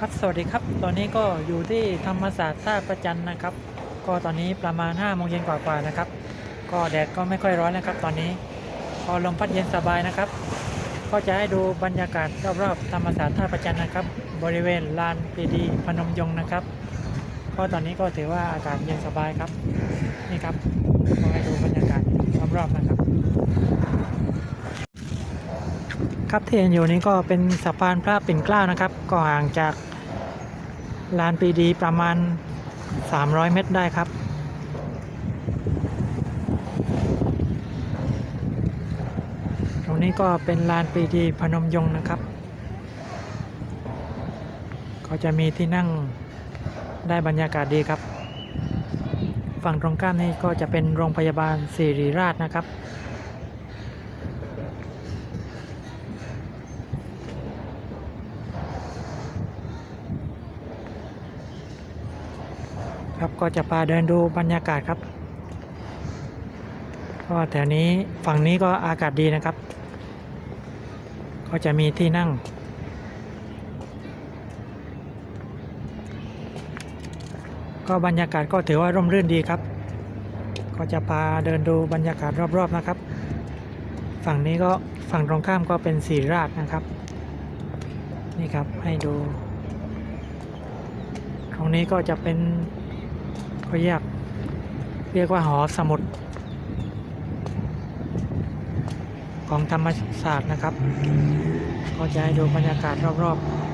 ครับสวัสดีครับ ตอนนี้ก็อยู่ที่ธรรมศาสตร์ท่าประจันนะครับ ก็ตอนนี้ประมาณ5โมงเย็นกว่าๆนะครับ ก็แดดก็ไม่ค่อยร้อนนะครับ ตอนนี้พอลมพัดเย็นสบายนะครับ ก็จะให้ดูบรรยากาศรอบๆธรรมศาสตร์ท่าประจันนะครับ บริเวณลานปีดีพนมยงค์นะครับ ก็ตอนนี้ก็ถือว่าอากาศเย็นสบายครับนี่ครับก็ให้ดูบรรยากาศรอบๆนะครับครับที่เห็นอยู่นี้ก็เป็นสะพานพระปิ่นเกล้านะครับ ก็ห่างจาก ลานปรีดีประมาณ 300 เมตรได้ครับ ตรงนี้ก็เป็นลานปรีดีพนมยงค์นะครับ ก็จะมีที่นั่งได้บรรยากาศดีครับ ฝั่งตรงข้ามนี้ก็จะเป็นโรงพยาบาลศิริราชนะครับ ครับก็จะพาเดินดูบรรยากาศครับก็แถวนี้ฝั่งนี้ก็อากาศดีนะครับ ก็จะมีที่นั่ง ก็บรรยากาศก็ถือว่าร่มรื่นดีครับ ก็จะพาเดินดูบรรยากาศรอบๆนะครับ ฝั่งนี้ก็ฝั่งตรงข้ามก็เป็นสีราชนะครับ นี่ครับให้ดู ตรงนี้ก็จะเป็น ก็เรียกเรียกว่าหอสมุด ของธรรมศาสตร์นะครับ ก็จะให้ดูบรรยากาศรอบ ๆ